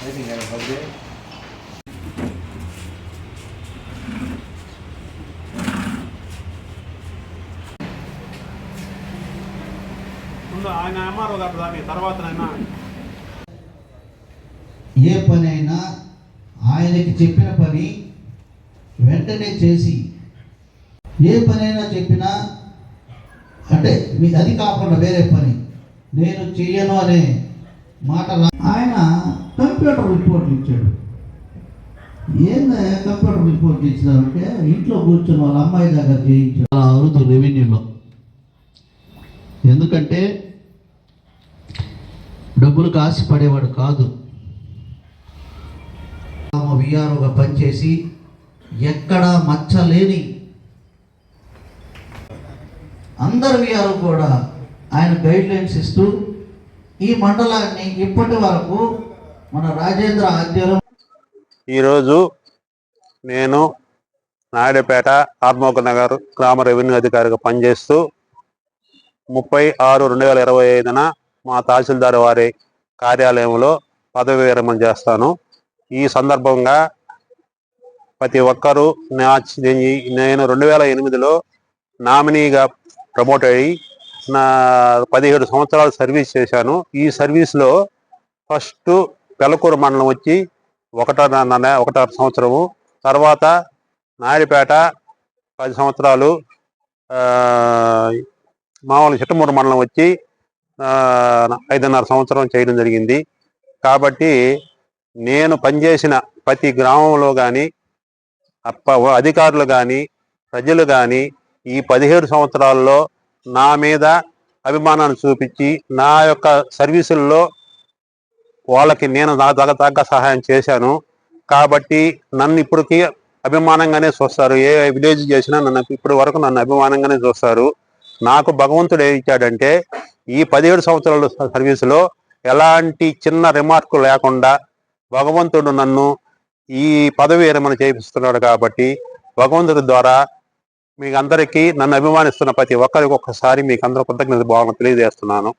పది ముందు ఆయన దాని తర్వాత అయినా ఏ పని అయినా ఆయనకి చెప్పిన పని వెంటనే చేసి ఏ పనైనా చెప్పినా అంటే మీ అది కాకుండా వేరే పని నేను చెయ్యను అనే మాట ఆయన కంప్యూటర్ రిపోర్ట్ ఇచ్చాడు. ఏందా కంప్యూటర్ రిపోర్ట్ ఇచ్చినారంటే ఇంట్లో కూర్చొని వాళ్ళ అమ్మాయి దగ్గర చేయించాడు అలా అరుదు రెవెన్యూలో ఎందుకంటే డబ్బులకు ఆశపడేవాడు కాదు. విఆర్ఓగా పనిచేసి ఎక్కడా మచ్చలేని అందరు విఆర్ఓ కూడా ఆయన గైడ్ లైన్స్ ఇస్తూ ఈ మండలాన్ని ఇప్పటి వరకు మన రాజేంద్ర ఆధ్వర్యం. ఈరోజు నేను నాయుడుపేట ఆత్మోక నగర్ గ్రామ రెవెన్యూ అధికారిగా పనిచేస్తూ ముప్పై ఆరు రెండు వేల ఇరవై ఐదున మా తహసీల్దార్ వారి కార్యాలయంలో పదవి విరమణ చేస్తాను. ఈ సందర్భంగా ప్రతి ఒక్కరూ నా నేను రెండు వేల ఎనిమిదిలో నామినీగా ప్రమోట్ అయ్యి నా పదిహేడు సంవత్సరాలు సర్వీస్ చేశాను. ఈ సర్వీస్లో ఫస్ట్ పెలకూరు మండలం వచ్చి ఒకటో నెల ఒకటో సంవత్సరము. తర్వాత నాయుడుపేట పది సంవత్సరాలు మామూలు చిట్టమూరు మండలం వచ్చి ఐదున్నర సంవత్సరం చేయడం జరిగింది. కాబట్టి నేను పనిచేసిన ప్రతి గ్రామంలో కానీ అధికారులు కానీ ప్రజలు కానీ ఈ పదిహేడు సంవత్సరాల్లో నా మీద అభిమానాన్ని చూపించి నా యొక్క సర్వీసుల్లో వాళ్ళకి నేను నా తగ్గ తగ్గ సహాయం చేశాను. కాబట్టి నన్ను ఇప్పటికీ అభిమానంగానే చూస్తారు. ఏ విలేజ్ చేసినా నన్ను ఇప్పటి వరకు నన్ను అభిమానంగానే చూస్తారు. నాకు భగవంతుడు ఏం ఇచ్చాడంటే ఈ పదిహేడు సంవత్సరాల సర్వీసులో ఎలాంటి చిన్న రిమార్కు లేకుండా భగవంతుడు నన్ను ఈ పదవి విరమణ చేపిస్తున్నాడు కాబట్టి భగవంతుడి ద్వారా మీకు అందరికీ నన్ను అభిమానిస్తున్న ప్రతి ఒక్కరికి ఒక్కసారి మీకు అందరూ కృతజ్ఞత భావన తెలియజేస్తున్నాను.